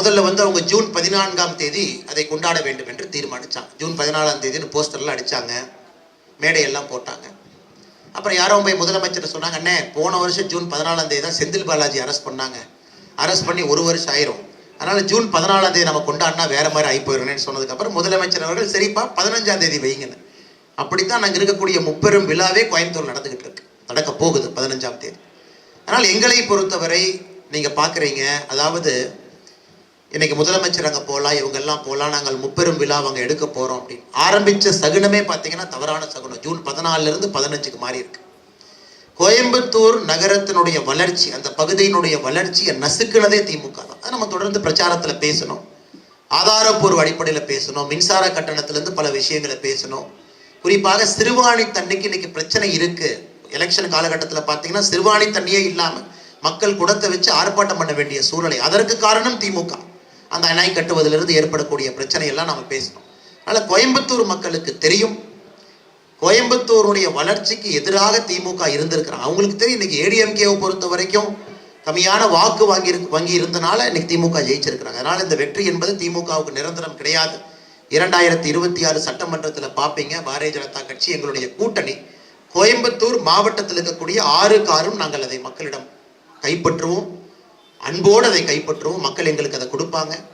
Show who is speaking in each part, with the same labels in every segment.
Speaker 1: முதல்ல வந்து அவங்க ஜூன் பதினான்காம் தேதி அதை கொண்டாட வேண்டும் என்று தீர்மானித்தான் ஜூன் பதினாலாம் தேதினு போஸ்டர்லாம் அடித்தாங்க மேடையெல்லாம் போட்டாங்க. அப்புறம் யாரோ போய் முதலமைச்சர் சொன்னாங்க அண்ணே போன வருஷம் ஜூன் பதினாலாம் தேதி தான் செந்தில் பாலாஜி அரெஸ்ட் பண்ணாங்க. அரெஸ்ட் பண்ணி ஒரு வருஷம் ஆயிரும். அதனால ஜூன் பதினாலாம் தேதி நம்ம கொண்டாடினா வேற மாதிரி ஆகி போயிடுறேன்னு சொன்னதுக்கப்புறம் முதலமைச்சர் அவர்கள் சரிப்பா பதினஞ்சாம் தேதி வைங்கன்னு அப்படித்தான் நாங்கள் இருக்கக்கூடிய முப்பெரும் விழாவே கோயம்புத்தூர் நடந்துகிட்டு இருக்கு. நடக்க போகுது பதினஞ்சாம் தேதி. ஆனால் எங்களை பொறுத்தவரை நீங்கள் பார்க்குறீங்க அதாவது இன்னைக்கு முதலமைச்சர் அங்கே போகலாம் இவங்கெல்லாம் போகலாம் நாங்கள் முப்பெரும் விழா அவங்க எடுக்க போகிறோம் அப்படின்னு. ஆரம்பித்த சகுனமே பார்த்தீங்கன்னா தவறான சகுனம். ஜூன் பதினாலிருந்து பதினஞ்சுக்கு மாறி இருக்கு. கோயம்புத்தூர் நகரத்தினுடைய வளர்ச்சி அந்த பகுதியினுடைய வளர்ச்சியை நசுக்குனதே திமுக தான். அதை நம்ம தொடர்ந்து பிரச்சாரத்தில் பேசணும். ஆதாரப்பூர்வ அடிப்படையில் பேசணும். மின்சார கட்டணத்திலேருந்து பல விஷயங்களை பேசணும். குறிப்பாக சிறுவாணி தண்ணிக்கு இன்னைக்கு பிரச்சனை இருக்குது எலெக்ஷன் காலகட்டத்தில் பார்த்தீங்கன்னா சிறுவாணி தண்ணியே இல்லாமல் மக்கள் குடத்தை வச்சு ஆர்ப்பாட்டம் பண்ண வேண்டிய சூழ்நிலை. அதற்கு காரணம் திமுக. அந்த அணை கட்டுவதிலிருந்து ஏற்படக்கூடிய பிரச்சனையெல்லாம் நம்ம பேசணும் அதனால் கோயம்புத்தூர் மக்களுக்கு தெரியும். கோயம்புத்தூருடைய வளர்ச்சிக்கு எதிராக திமுக இருந்திருக்கிறாங்க. அவங்களுக்கு தெரியும் இன்னைக்கு ஏடிஎம்கேவை பொறுத்த வரைக்கும் கம்மியான வாக்கு வாங்கி வாங்கி இருந்தனால இன்னைக்கு திமுக ஜெயிச்சிருக்கிறாங்க. அதனால் இந்த வெற்றி என்பது திமுகவுக்கு நிரந்தரம் கிடையாது. இரண்டாயிரத்தி இருபத்தி ஆறு சட்டமன்றத்தில் பார்ப்பீங்க பாரதிய ஜனதா கட்சி எங்களுடைய கூட்டணி. கோயம்புத்தூர் மாவட்டத்தில் இருக்கக்கூடிய ஆறு காரும் நாங்கள் அதை மக்களிடம் கைப்பற்றுவோம். அன்போடு அதை கைப்பற்றுவோம். மக்கள் எங்களுக்கு அதை கொடுப்பாங்க.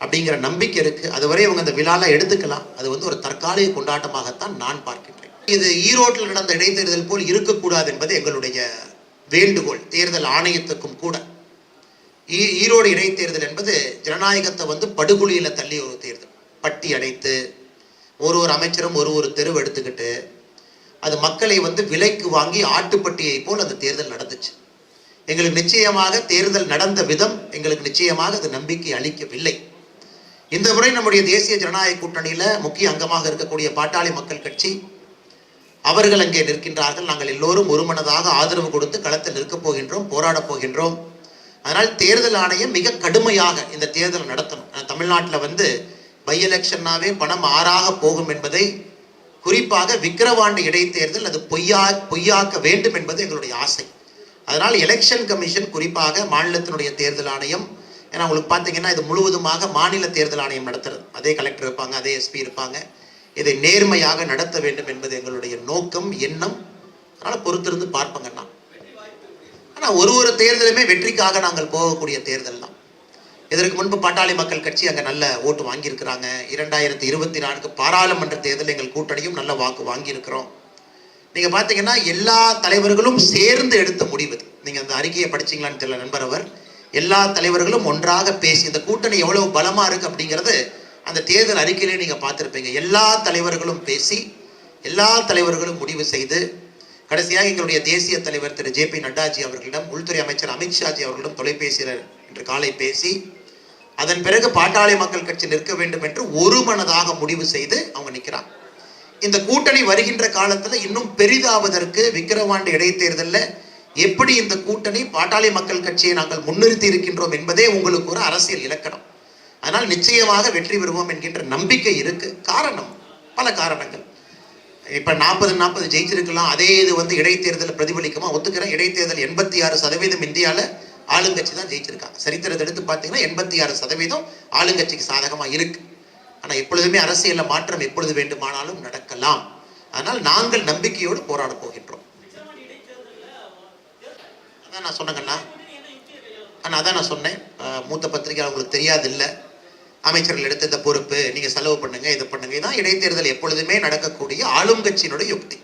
Speaker 1: அப்படிங்கிற நம்பிக்கை இருக்குது அதுவரை அவங்க அந்த விழாலாம் எடுத்துக்கலாம். அது வந்து ஒரு தற்காலிக கொண்டாட்டமாகத்தான் நான் பார்க்கின்றேன். இது ஈரோட்டில் நடந்த இடைத்தேர்தல் போல் இருக்கக்கூடாது என்பது எங்களுடைய வேண்டுகோள். தேர்தல் ஆணையத்துக்கும் கூட. ஈ- ஈரோடு இடைத்தேர்தல் என்பது ஜனநாயகத்தை வந்து படுகொலியில் தள்ளி ஒரு தேர்தல். பட்டி அடைத்து ஒரு ஒரு அமைச்சரும் ஒரு ஒரு தெருவு எடுத்துக்கிட்டு அது மக்களை வந்து விலைக்கு வாங்கி ஆட்டுப்பட்டியை போல் அந்த தேர்தல் நடந்துச்சு. எங்களுக்கு நிச்சயமாக தேர்தல் நடந்த விதம் எங்களுக்கு நிச்சயமாக அது நம்பிக்கை அளிக்கவில்லை. இந்த முறை நம்முடைய தேசிய ஜனநாயக கூட்டணியில முக்கிய அங்கமாக இருக்கக்கூடிய பாட்டாளி மக்கள் கட்சி அவர்கள் அங்கே நிற்கின்றார்கள். நாங்கள் எல்லோரும் ஒருமனதாக ஆதரவு கொடுத்து களத்தில் நிற்கப் போகின்றோம் போராடப் போகின்றோம். அதனால் தேர்தல் ஆணையம் மிக கடுமையாக இந்த தேர்தல் நடத்தணும். தமிழ்நாட்டில் வந்து பை எலெக்ஷன்னாவே பணம் ஆறாக போகும் என்பதை குறிப்பாக விக்கிரவாண்டி இடைத்தேர்தல் அது பொய்யா பொய்யாக்க வேண்டும் என்பது எங்களுடைய ஆசை. அதனால் எலெக்ஷன் கமிஷன் குறிப்பாக மாநிலத்தினுடைய தேர்தல் ஆணையம் ஏன்னா உங்களுக்கு பார்த்தீங்கன்னா இது முழுவதுமாக மாநில தேர்தல் ஆணையம் நடத்துறது. அதே கலெக்டர் இருப்பாங்க அதே எஸ்பி இருப்பாங்க. இதை நேர்மையாக நடத்த வேண்டும் என்பது எங்களுடைய நோக்கம் எண்ணம். அதனால் பொறுத்திருந்து பார்ப்பங்கண்ணா ஆனால் ஒரு ஒரு தேர்தலுமே வெற்றிக்காக நாங்கள் போகக்கூடிய தேர்தல் தான். இதற்கு முன்பு பாட்டாளி மக்கள் கட்சி அங்கே நல்ல ஓட்டு வாங்கியிருக்கிறாங்க. இரண்டாயிரத்தி இருபத்தி நான்கு பாராளுமன்ற தேர்தல் எங்கள் கூட்டணியும் நல்ல வாக்கு வாங்கியிருக்கிறோம். நீங்க பாத்தீங்கன்னா எல்லா தலைவர்களும் சேர்ந்து எடுத்த முடிவு நீங்க அந்த அறிக்கையை படிச்சீங்களான்னு தெரியல நண்பர் அவர். எல்லா தலைவர்களும் ஒன்றாக பேசி இந்த கூட்டணி எவ்வளவு பலமா இருக்கு அப்படிங்கிறது அந்த தேர்தல் அறிக்கையிலே நீங்க பார்த்துருப்பீங்க. எல்லா தலைவர்களும் பேசி எல்லா தலைவர்களும் முடிவு செய்து கடைசியாக எங்களுடைய தேசிய தலைவர் திரு. ஜே. பி. நட்டாஜி அவர்களிடம் உள்துறை அமைச்சர் அமித்ஷாஜி அவர்களிடம் தொலைபேசியில் இன்று காலை பேசி அதன் பிறகு பாட்டாளி மக்கள் கட்சி நிற்க வேண்டும் என்று ஒரு மனதாக முடிவு செய்து அவங்க நிற்கிறாங்க இந்த கூட்டணி வருகின்ற காலத்துல இன்னும் பெரிதாவதற்கு விக்கிரவாண்டு இடைத்தேர்தல்ல. எப்படி இந்த கூட்டணி பாட்டாளி மக்கள் கட்சியை நாங்கள் முன்னிறுத்தி இருக்கின்றோம் என்பதே உங்களுக்கு ஒரு அரசியல் இலக்கணம். அதனால் நிச்சயமாக வெற்றி பெறுவோம் என்கின்ற நம்பிக்கை இருக்கு. காரணம் பல காரணங்கள். இப்ப நாற்பது நாற்பது ஜெயிச்சிருக்கலாம். அதே இது வந்து இடைத்தேர்தல் பிரதிபலிக்குமா? ஒத்துக்கிறேன். இடைத்தேர்தல் எண்பத்தி ஆறு சதவீதம் இந்தியால ஆளுங்கட்சி தான் ஜெயிச்சிருக்காங்க. சரித்திரத்தை எடுத்து பார்த்தீங்கன்னா எண்பத்தி ஆறு சதவீதம் ஆளுங்கட்சிக்கு சாதகமா இருக்கு. ஆனால் எப்பொழுதுமே அரசியலில் மாற்றம் எப்பொழுது வேண்டுமானாலும் நடக்கலாம். அதனால் நாங்கள் நம்பிக்கையோடு போராட போகின்றோம். அதான் நான் சொன்னேங்கண்ணா அண்ணா அதான் நான் சொன்னேன். மூத்த பத்திரிகை அவங்களுக்கு தெரியாது இல்லை அமைச்சர்கள் எடுத்த இந்த பொறுப்பு நீங்கள் செலவு பண்ணுங்க இதை பண்ணுங்க இதான் இடைத்தேர்தல் எப்பொழுதுமே நடக்கக்கூடிய ஆளும் கட்சியினுடைய யுக்தி.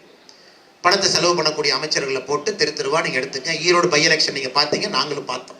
Speaker 1: பணத்தை செலவு பண்ணக்கூடிய அமைச்சர்களை போட்டு தெரு தெருவா நீங்கள் எடுத்துங்க. ஈரோடு பை எலெக்ஷன் நீங்கள் பார்த்தீங்க நாங்களும் பார்த்தோம்.